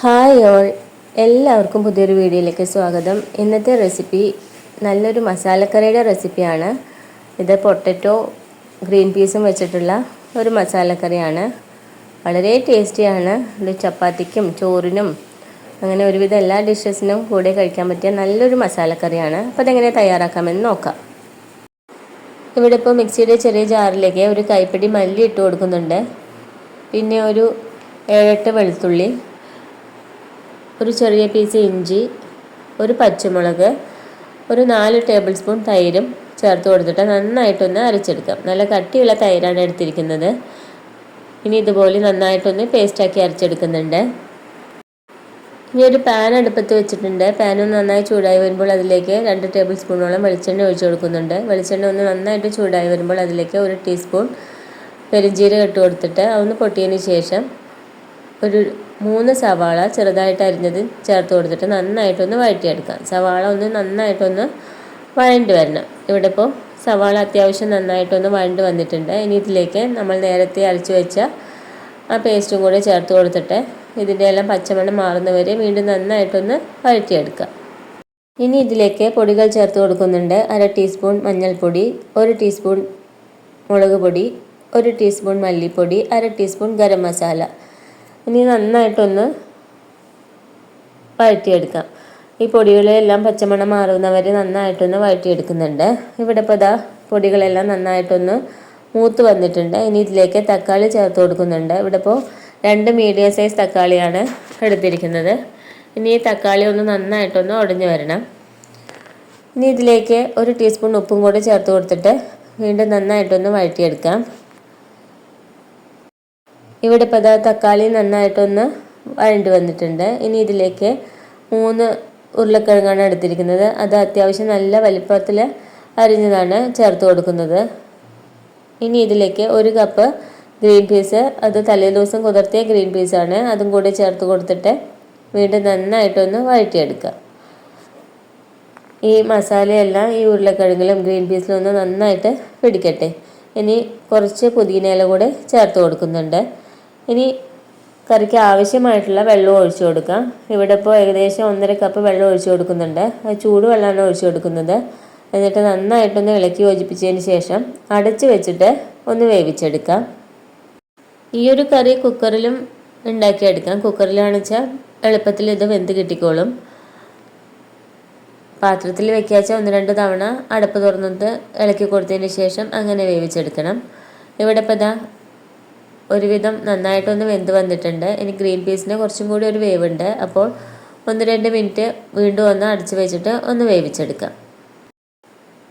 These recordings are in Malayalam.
ഹായ് ഓൾ എല്ലാവർക്കും പുതിയൊരു വീഡിയോയിലേക്ക് സ്വാഗതം. ഇന്നത്തെ റെസിപ്പി നല്ലൊരു മസാലക്കറിയുടെ റെസിപ്പിയാണ് ഇത് പൊട്ടറ്റോ ഗ്രീൻ പീസും വെച്ചിട്ടുള്ള ഒരു മസാലക്കറിയാണ്. വളരെ ടേസ്റ്റിയാണ് ഇത് ചപ്പാത്തിക്കും ചോറിനും അങ്ങനെ ഒരുവിധം എല്ലാ ഡിഷസിനും കൂടെ കഴിക്കാൻ പറ്റിയ നല്ലൊരു മസാലക്കറിയാണ്. അപ്പോൾ അതെങ്ങനെ തയ്യാറാക്കാമെന്ന് നോക്കാം. ഇവിടെ ഇപ്പോൾ മിക്സിയുടെ ചെറിയ ജാറിലേക്ക് ഒരു കൈപ്പിടി മല്ലി ഇട്ട് കൊടുക്കുന്നുണ്ട്. പിന്നെ ഒരു ഏഴെട്ട് വെളുത്തുള്ളി ഒരു ചെറിയ പീസ് ഇഞ്ചി ഒരു പച്ചമുളക് ഒരു നാല് ടേബിൾ സ്പൂൺ തൈരും ചേർത്ത് കൊടുത്തിട്ട് നന്നായിട്ടൊന്ന് അരച്ചെടുക്കാം. നല്ല കട്ടിയുള്ള തൈരാണ് എടുത്തിരിക്കുന്നത്. ഇനി ഇതുപോലെ നന്നായിട്ടൊന്ന് പേസ്റ്റാക്കി അരച്ചെടുക്കുന്നുണ്ട്. ഇനി ഒരു പാൻ അടുപ്പത്ത് വെച്ചിട്ടുണ്ട്. പാൻ ഒന്ന് നന്നായി ചൂടായി വരുമ്പോൾ അതിലേക്ക് രണ്ട് ടേബിൾ സ്പൂണോളം വെളിച്ചെണ്ണ ഒഴിച്ചു കൊടുക്കുന്നുണ്ട്. വെളിച്ചെണ്ണ ഒന്ന് നന്നായിട്ട് ചൂടായി വരുമ്പോൾ അതിലേക്ക് ഒരു ടീസ്പൂൺ പെരിഞ്ചീരകം ഇട്ട് കൊടുത്തിട്ട് അതൊന്ന് പൊട്ടിയതിന് ശേഷം ഒരു മൂന്ന് സവാള ചെറുതായിട്ട് അരിഞ്ഞത് ചേർത്ത് കൊടുത്തിട്ട് നന്നായിട്ടൊന്ന് വഴറ്റിയെടുക്കാം. സവാള ഒന്ന് നന്നായിട്ടൊന്ന് വഴണ്ട് വരണം. ഇവിടെ ഇപ്പോൾ സവാള അത്യാവശ്യം നന്നായിട്ടൊന്ന് വഴണ്ട് വന്നിട്ടുണ്ട്. ഇനി ഇതിലേക്ക് നമ്മൾ നേരത്തെ അരച്ചു വെച്ച ആ പേസ്റ്റും കൂടി ചേർത്ത് കൊടുത്തിട്ട് ഇതിന്റെ എല്ലാം പച്ചമണം മാറുന്നവരെ വീണ്ടും നന്നായിട്ടൊന്ന് വഴറ്റിയെടുക്കാം. ഇനി ഇതിലേക്ക് പൊടികൾ ചേർത്ത് കൊടുക്കുന്നുണ്ട്. അര ടീസ്പൂൺ മഞ്ഞൾപ്പൊടി ഒരു ടീസ്പൂൺ മുളക് പൊടി ഒരു ടീസ്പൂൺ മല്ലിപ്പൊടി അര ടീസ്പൂൺ ഗരം മസാല. ഇനി നന്നായിട്ടൊന്ന് വഴറ്റിയെടുക്കാം. ഈ പൊടികളെല്ലാം പച്ചമണം മാറുന്നവരെ നന്നായിട്ടൊന്ന് വഴറ്റിയെടുക്കുന്നുണ്ട്. ഇവിടെ ഇപ്പോൾ ഇതാ പൊടികളെല്ലാം നന്നായിട്ടൊന്ന് മൂത്ത് വന്നിട്ടുണ്ട്. ഇനി ഇതിലേക്ക് തക്കാളി ചേർത്ത് കൊടുക്കുന്നുണ്ട്. ഇവിടെ ഇപ്പോൾ രണ്ട് മീഡിയം സൈസ് തക്കാളിയാണ് എടുത്തിരിക്കുന്നത്. ഇനി ഈ തക്കാളി ഒന്ന് നന്നായിട്ടൊന്ന് ഉടഞ്ഞു വരണം. ഇനി ഇതിലേക്ക് ഒരു ടീസ്പൂൺ ഉപ്പും കൂടി ചേർത്ത് കൊടുത്തിട്ട് വീണ്ടും നന്നായിട്ടൊന്ന് വഴറ്റിയെടുക്കാം. ഇവിടെ ഇപ്പോൾ തക്കാളി നന്നായിട്ടൊന്ന് വഴണ്ടി വന്നിട്ടുണ്ട്. ഇനി ഇതിലേക്ക് മൂന്ന് ഉരുളക്കിഴങ്ങാണ് എടുത്തിരിക്കുന്നത്. അത് അത്യാവശ്യം നല്ല വലിപ്പത്തിൽ അരിഞ്ഞതാണ് ചേർത്ത് കൊടുക്കുന്നത്. ഇനി ഇതിലേക്ക് ഒരു കപ്പ് ഗ്രീൻ പീസ് അത് തലേ ദിവസം കുതിർത്തിയ ഗ്രീൻ പീസാണ് അതും കൂടി ചേർത്ത് കൊടുത്തിട്ട് വീണ്ടും നന്നായിട്ടൊന്ന് വഴറ്റിയെടുക്കുക. ഈ മസാലയെല്ലാം ഈ ഉരുളക്കിഴങ്ങിലും ഗ്രീൻ പീസിലും ഒന്ന് നന്നായിട്ട് പിടിക്കട്ടെ. ഇനി കുറച്ച് ഇല കൂടെ ചേർത്ത് കൊടുക്കുന്നുണ്ട്. ഇനി കറിക്ക് ആവശ്യമായിട്ടുള്ള വെള്ളം ഒഴിച്ചു കൊടുക്കാം. ഇവിടെ ഇപ്പോൾ ഏകദേശം ഒന്നര കപ്പ് വെള്ളം ഒഴിച്ചു കൊടുക്കുന്നുണ്ട്. അത് ചൂടുവെള്ളമാണ് ഒഴിച്ചു കൊടുക്കുന്നത്. എന്നിട്ട് നന്നായിട്ടൊന്ന് ഇളക്കി യോജിപ്പിച്ചതിന് ശേഷം അടച്ചു വെച്ചിട്ട് ഒന്ന് വേവിച്ചെടുക്കാം. ഈ ഒരു കറി കുക്കറിലും ഉണ്ടാക്കിയെടുക്കാം. കുക്കറിലാണെന്ന് വെച്ചാൽ എളുപ്പത്തിൽ ഇത് വെന്ത് കിട്ടിക്കോളും. പാത്രത്തിൽ വെക്കാച്ച ഒന്ന് രണ്ട് തവണ അടപ്പ് തുറന്നിട്ട് ഇളക്കി കൊടുത്തതിന് ശേഷം അങ്ങനെ വേവിച്ചെടുക്കണം. ഇവിടെ ഇപ്പോൾ ഇതാ ഒരുവിധം നന്നായിട്ടൊന്ന് വെന്ത് വന്നിട്ടുണ്ട്. ഇനി ഗ്രീൻ പീസിന് കുറച്ചും കൂടി ഒരു വേവുണ്ട്. അപ്പോൾ ഒന്ന് രണ്ട് മിനിറ്റ് വീണ്ടും ഒന്ന് അടച്ചു വെച്ചിട്ട് ഒന്ന് വേവിച്ചെടുക്കാം.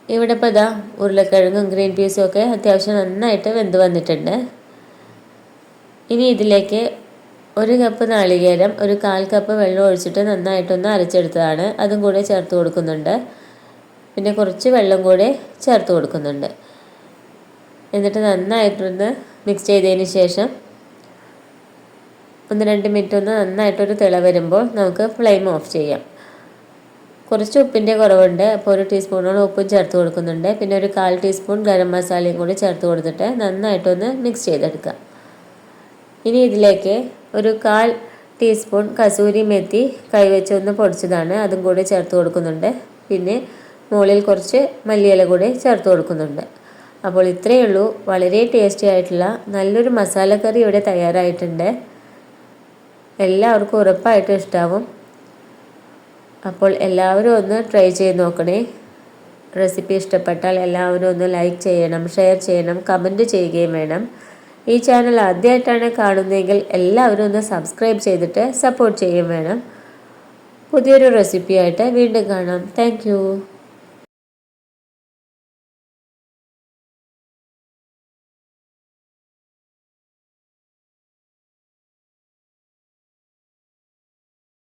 ഇവിടെ ഇപ്പോൾ ഇതാ ഉരുളക്കിഴങ്ങും ഗ്രീൻ പീസും ഒക്കെ അത്യാവശ്യം നന്നായിട്ട് വെന്ത് വന്നിട്ടുണ്ട്. ഇനി ഇതിലേക്ക് ഒരു കപ്പ് നാളികേരം ഒരു കാൽ കപ്പ് വെള്ളം ഒഴിച്ചിട്ട് നന്നായിട്ടൊന്ന് അരച്ചെടുത്തതാണ്. അതും കൂടെ ചേർത്ത് കൊടുക്കുന്നുണ്ട്. പിന്നെ കുറച്ച് വെള്ളം കൂടെ ചേർത്ത് കൊടുക്കുന്നുണ്ട്. എന്നിട്ട് നന്നായിട്ടൊന്ന് മിക്സ് ചെയ്തതിന് ശേഷം ഒന്ന് രണ്ട് മിനിറ്റ് ഒന്ന് നന്നായിട്ടൊരു തിള വരുമ്പോൾ നമുക്ക് ഫ്ലെയിം ഓഫ് ചെയ്യാം. കുറച്ച് ഉപ്പിന്റെ കുറവുണ്ട്. അപ്പോൾ ഒരു ടീസ്പൂണോളം ഉപ്പും ചേർത്ത് കൊടുക്കുന്നുണ്ട്. പിന്നെ ഒരു കാൽ ടീസ്പൂൺ ഗരം മസാലയും കൂടി ചേർത്ത് കൊടുത്തിട്ട് നന്നായിട്ടൊന്ന് മിക്സ് ചെയ്തെടുക്കാം ഇനി ഇതിലേക്ക് ഒരു കാൽ ടീസ്പൂൺ കസൂരി മെത്തി കൈവച്ചൊന്ന് പൊടിച്ചതാണ്. അതും കൂടി ചേർത്ത് കൊടുക്കുന്നുണ്ട്. പിന്നെ മുകളിൽ കുറച്ച് മല്ലിയില കൂടി ചേർത്ത് കൊടുക്കുന്നുണ്ട്. അപ്പോൾ ഇത്രയേ ഉള്ളൂ. വളരെ ടേസ്റ്റി ആയിട്ടുള്ള നല്ലൊരു മസാലക്കറി ഇവിടെ തയ്യാറായിട്ടുണ്ട്. എല്ലാവർക്കും ഉറപ്പായിട്ടും ഇഷ്ടാവും. അപ്പോൾ എല്ലാവരും ഒന്ന് ട്രൈ ചെയ്ത് നോക്കണേ. റെസിപ്പി ഇഷ്ടപ്പെട്ടാൽ എല്ലാവരും ഒന്ന് ലൈക്ക് ചെയ്യണം ഷെയർ ചെയ്യണം കമന്റ് ചെയ്യുകയും വേണം. ഈ ചാനൽ ആദ്യമായിട്ടാണ് കാണുന്നതെങ്കിൽ എല്ലാവരും ഒന്ന് സബ്സ്ക്രൈബ് ചെയ്തിട്ട് സപ്പോർട്ട് ചെയ്യുകയും വേണം. പുതിയൊരു റെസിപ്പിയായിട്ട് വീണ്ടും കാണാം. താങ്ക്